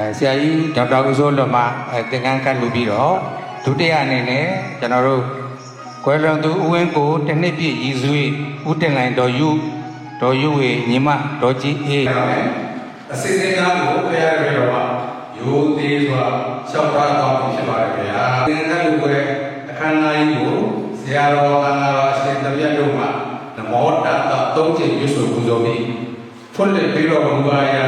အဲဆရာကြီးဒေါက်တာဦးစိုးလွတ်မှအဲသင်္ကန်းကတ်လူပြီးတော့ဒုတိယအနေနဲ့ကျွန်တော်တို့ကွယ်လွန်သူဦးဝင်းကိုတစ်နှစ်ပြည့်ရည်စု၍ဦးတင်လိုင်တော်ယူတော်ယူဝေညီမတော်ကြီးအေးအစစ်အသေးများကိုဖရာရတော်မှာရိုးသေးစွာရှောက်ထားတော်မူဖြစ်ပါတယ်ခင်ဗျာသင်္ကန်းလူပွဲအခမ်းအနားကြီးကိုဆရာတော်အနာတော်အရှင်တပြတ်တို့မှနမောတတသုံးချိန်ရွတ်ဆိုပူဇော်ပြီးဖွင့်လှစ်ပြီးတော့ဘုရားရာ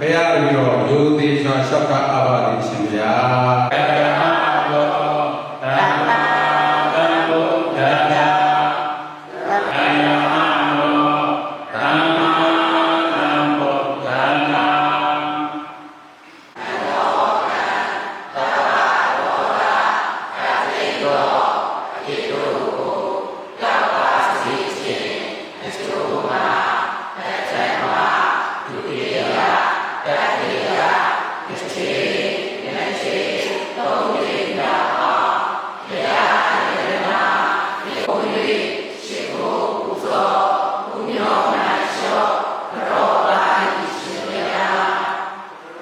ဖရာရတော်ရိုးသေးစွာရှောက်ထားအပ်ပါလိမ့်ရှင်ဗျာ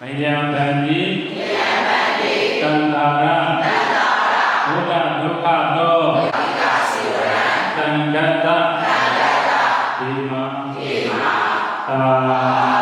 မယံဗန္တိမယံဗန္တိတန္တာရတန္တာရဘုဒ္ဓဒုက္ခသောဘုရားစိဝရံတံဂတ္တတံဂတ္တဒီမာဒီမာသာ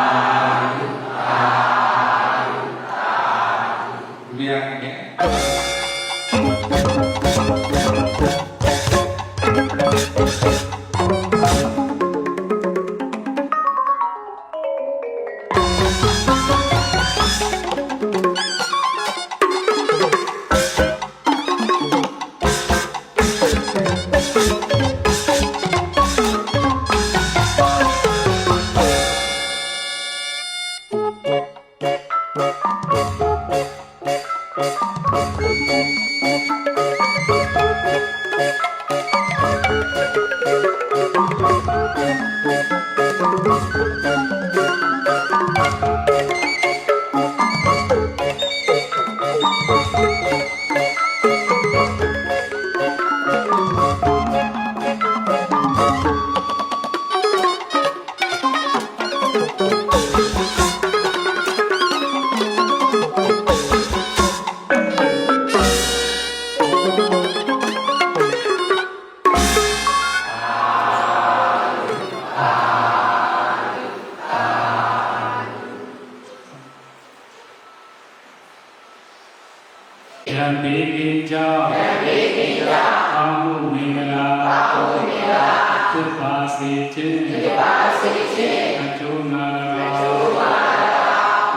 ယံပေကိကြောယံပေကိကြောအာဟုမင်္ဂလာအာဟုမင်္ဂလာသုပါစေခြင်းသုပါစေခြင်းအကျိုးနာအကျိုးနာ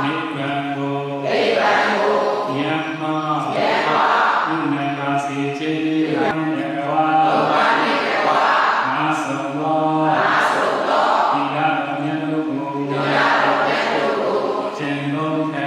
နိဗ္ဗာန်ကိုနိဗ္ဗာန်ကိုယမ္မာယမ္မာဥနနာစေခြင်းယံယကဝါဘုရားနေကဝါနာသောနာသောဒီလာမြတ်တို့ကိုဒီလာမြတ်တို့ကိုခြင်းလုံး